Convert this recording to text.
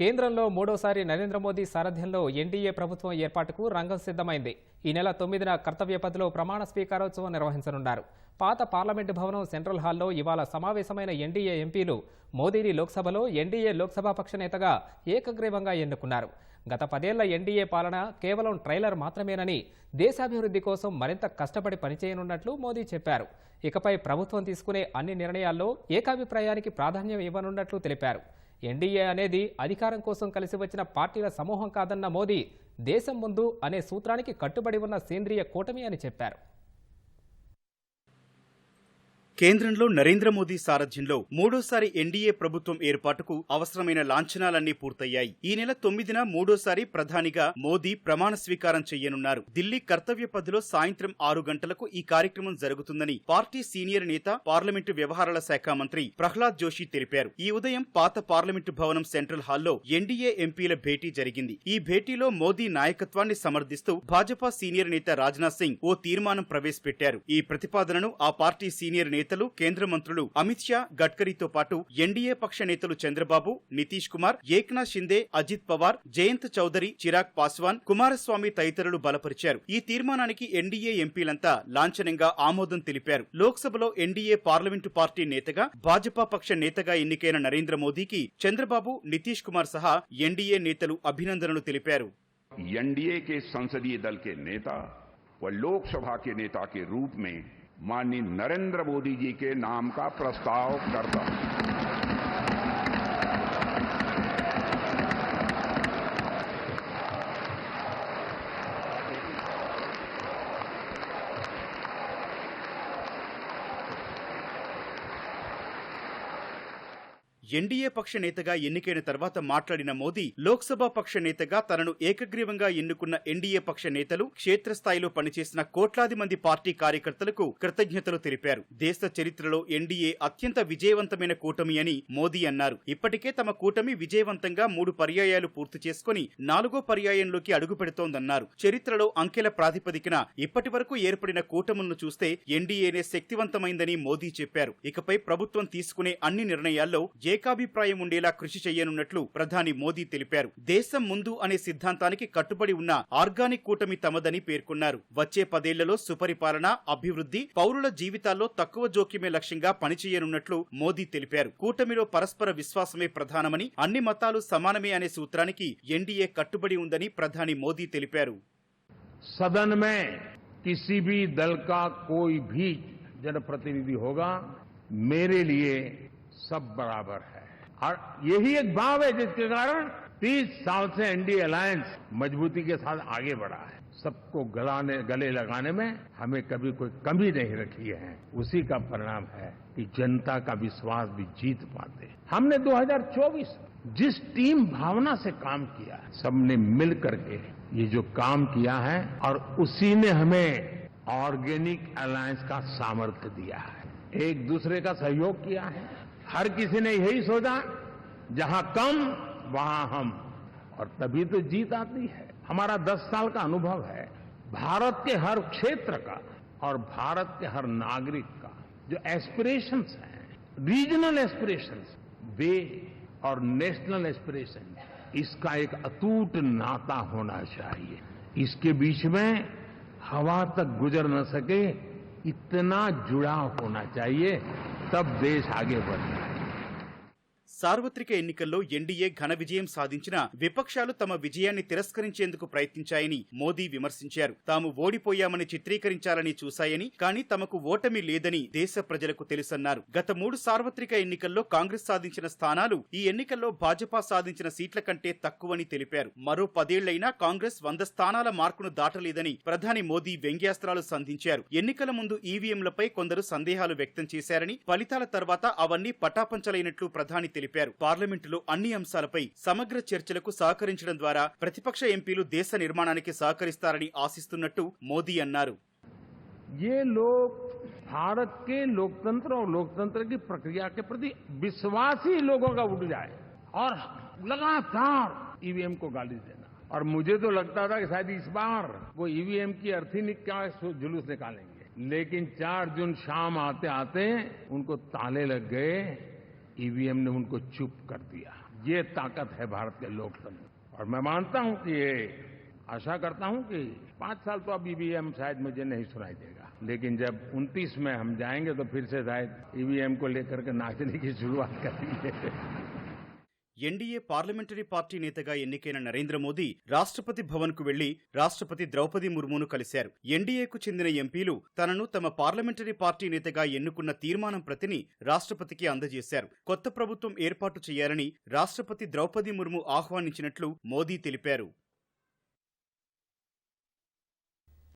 కేంద్రంలో మూడోసారి నరేంద్ర మోదీ సారథ్యంలో ఎన్డీఏ ప్రభుత్వం ఏర్పాటుకు రంగం సిద్ధమైంది. ఈ నెల తొమ్మిదిన కర్తవ్య పథిలో ప్రమాణ స్వీకారోత్సవం నిర్వహించనున్నారు. పాత పార్లమెంటు భవనం సెంట్రల్ హాల్లో ఇవాళ సమావేశమైన ఎన్డీఏ ఎంపీలు మోదీని లోక్సభలో ఎన్డీఏ లోక్సభాపక్ష నేతగా ఏకగ్రీవంగా ఎన్నుకున్నారు. గత పదేళ్ళ ఎన్డీఏ పాలన కేవలం ట్రైలర్ మాత్రమేనని దేశాభివృద్ధి కోసం మరింత కష్టపడి పనిచేయనున్నట్లు మోదీ చెప్పారు. ఇకపై ప్రభుత్వం తీసుకునే అన్ని నిర్ణయాల్లో ఏకాభిప్రాయానికి ప్రాధాన్యం ఇవ్వనున్నట్లు తెలిపారు. ఎన్డీఏ అనేది అధికారం కోసం కలిసి వచ్చిన పార్టీల సమూహం కాదన్న మోదీ దేశం ముందు అనే సూత్రానికి కట్టుబడి ఉన్న సేంద్రియ కూటమి అని చెప్పారు. కేంద్రంలో నరేంద్ర మోదీ సారథ్యంలో మూడోసారి ఎన్డీఏ ప్రభుత్వం ఏర్పాటుకు అవసరమైన లాంఛనాలన్నీ పూర్తయ్యాయి. ఈ నెల తొమ్మిదిన మూడోసారి ప్రధానిగా మోదీ ప్రమాణ స్వీకారం చేయనున్నారు. ఢిల్లీ కర్తవ్య పథిలో సాయంత్రం ఆరు గంటలకు ఈ కార్యక్రమం జరుగుతుందని పార్టీ సీనియర్ నేత పార్లమెంటు వ్యవహారాల శాఖ మంత్రి ప్రహ్లాద్ జోషి తెలిపారు. ఈ ఉదయం పాత పార్లమెంటు భవనం సెంట్రల్ హాల్లో ఎన్డీఏ ఎంపీల భేటీ జరిగింది. ఈ భేటీలో మోదీ నాయకత్వాన్ని సమర్థిస్తూ భాజపా సీనియర్ నేత రాజ్నాథ్ సింగ్ ఓ తీర్మానం ప్రవేశపెట్టారు. ఈ ప్రతిపాదనను ఆ పార్టీ సీనియర్ నేత నేతలు కేంద్ర మంత్రులు అమిత్ షా గడ్కరీతో పాటు ఎన్డీఏ పక్ష నేతలు చంద్రబాబు నితీష్ కుమార్ ఏక్నాథ్ షిందే అజిత్ పవార్ జయంత్ చౌదరి చిరాగ్ పాస్వాన్ కుమారస్వామి తదితరులు బలపరిచారు ఈ తీర్మానానికి ఎన్డీఏ ఎంపీలంతా లాంఛనంగా ఆమోదం తెలిపారు లోక్సభలో ఎన్డీఏ పార్లమెంటు పార్టీ నేతగా భాజపా పక్ష నేతగా ఎన్నికైన నరేంద్ర మోదీకి చంద్రబాబు నితీష్ కుమార్ సహా ఎన్డీఏ నేతలు అభినందనలు తెలిపారు एनडीए के संसदीय दल के नेता व लोकसभा के नेता के रूप में माननीय नरेंद्र मोदी जी के नाम का प्रस्ताव करता हूँ। ఎన్డీఏ పక్ష నేతగా ఎన్నికైన తర్వాత మాట్లాడిన మోదీ లోక్సభ పక్ష నేతగా తనను ఏకగ్రీవంగా ఎన్నుకున్న ఎన్డీఏ పక్ష నేతలు క్షేత్రస్థాయిలో పనిచేసిన కోట్లాది మంది పార్టీ కార్యకర్తలకు కృతజ్ఞతలు తెలిపారు. దేశ చరిత్రలో ఎన్డీఏ అత్యంత విజయవంతమైన కూటమి అని మోదీ అన్నారు. ఇప్పటికే తమ కూటమి విజయవంతంగా మూడు పర్యాయాలు పూర్తి చేసుకుని నాలుగో పర్యాయంలోకి అడుగు పెడుతోందన్నారు చరిత్రలో అంకెల ప్రాతిపదికన ఇప్పటి వరకు ఏర్పడిన కూటములను చూస్తే ఎన్డీఏనే శక్తివంతమైందని మోదీ చెప్పారు. ఇకపై ప్రభుత్వం తీసుకునే అన్ని నిర్ణయాల్లో ఏకాభిప్రాయం ఉండేలా కృషి చేయనున్నట్లు ప్రధాని మోదీ తెలిపారు దేశం ముందు అనే సిద్ధాంతానికి కట్టుబడి ఉన్న ఆర్గానిక్ కూటమి తమదని పేర్కొన్నారు వచ్చే పదేళ్లలో సుపరిపాలన అభివృద్ధి పౌరుల జీవితాల్లో తక్కువ జోక్యమే లక్ష్యంగా పనిచేయనున్నట్లు మోదీ తెలిపారు కూటమిలో పరస్పర విశ్వాసమే ప్రధానమని అన్ని మతాలు సమానమే అనే సూత్రానికి ఎన్డీఏ కట్టుబడి ఉందని ప్రధాని మోదీ తెలిపారు सदन में किसी भी दल का कोई भी जनप्रतिनिधि होगा मेरे लिए सब बराबर है। और यही एक भाव है जिसके कारण 30 साल से एनडीए अलायंस मजबूती के साथ आगे बढ़ा है। सबको गलाने, गले लगाने में हमें कभी कोई कमी नहीं रखी है। उसी का परिणाम है कि जनता का विश्वास भी जीत पाते। हमने 2024 जिस टीम भावना से काम किया, सबने मिल करके ये जो काम किया है और उसी ने हमें ऑर्गेनिक अलायंस का सामर्थ्य दिया है। एक दूसरे का सहयोग किया है। हर किसी ने यही सोचा, जहाँ कम, वहाँ हम। और तभी तो जीत आती है। हमारा 10 साल का अनुभव है, भारत के हर क्षेत्र का और भारत के हर नागरिक का, जो एस्पिरेशंस हैं रीजनल एस्पिरेशंस वे और नेशनल एस्पिरेशन इसका एक अटूट नाता होना चाहिए। इसके बीच में हवा तक गुजर न सके, इतना जुड़ाव होना चाहिए, तब देश आगे बढ़ता है సార్వత్రిక ఎన్నికల్లో ఎన్డీఏ ఘన విజయం సాధించిన విపక్షాలు తమ విజయాన్ని తిరస్కరించేందుకు ప్రయత్నించాయని మోదీ విమర్శించారు. తాము ఓడిపోయామని చిత్రీకరించాలని చూశాయని కానీ తమకు ఓటమి లేదని దేశ ప్రజలకు తెలుసన్నారు. గత మూడు సార్వత్రిక ఎన్నికల్లో కాంగ్రెస్ సాధించిన స్థానాలు ఈ ఎన్నికల్లో భాజపా సాధించిన సీట్ల కంటే తక్కువని తెలిపారు. మరో పదేళ్ళైనా కాంగ్రెస్ వంద స్థానాల మార్కును దాటలేదని ప్రధాని మోదీ వ్యంగ్యాస్త్రాలు సంధించారు. ఎన్నికల ముందు ఈవీఎంలపై కొందరు సందేహాలు వ్యక్తం చేశారని ఫలితాల తర్వాత అవన్నీ పటాపంచలైనట్లు ప్రధాని తెలిపారు. పార్లమెంటులో అన్ని అంశాలపై సమగ్ర చర్చలకు సహకరించడం ద్వారా ప్రతిపక్ష ఎంపీలు దేశ నిర్మాణానికి సహకరిస్తారని ఆశిస్తున్నట్టు మోదీ అన్నారు ये लोग भारत के लोकतंत्र और लोकतंत्र की प्रक्रिया के प्रति विश्वास ही लोगों का उठ जाए और लगातार ईवीएम को गाली देना और मुझे तो लगता था कि शायद इस बार वो ईवीएम की अर्थी क्या जुलूस निकालेंगे लेकिन 4 जून शाम आते आते उनको ताले लग गए ईवीएम ने उनको चुप कर दिया। ये ताकत है भारत के लोकतंत्र। और मैं मानता हूँ कि ये, आशा करता हूँ कि पाँच साल तो अब ईवीएम शायद मुझे नहीं सुनाई देगा। लेकिन जब 29 में हम जाएँगे तो फिर से शायद ईवीएम को लेकर के नाचने की शुरुआत करेंगे। ఎన్డీఏ పార్లమెంటరీ పార్టీ నేతగా ఎన్నికైన నరేంద్ర మోదీ రాష్ట్రపతి భవన్కు వెళ్ళి రాష్ట్రపతి ద్రౌపది ముర్మును కలిశారు. ఎన్డీఏకు చెందిన ఎంపీలు తనను తమ పార్లమెంటరీ పార్టీ నేతగా ఎన్నుకున్న తీర్మానం ప్రతిని రాష్ట్రపతికి అందజేశారు. కొత్త ప్రభుత్వం ఏర్పాటు చేయాలని రాష్ట్రపతి ద్రౌపది ముర్ము ఆహ్వానించినట్లు మోదీ తెలిపారు.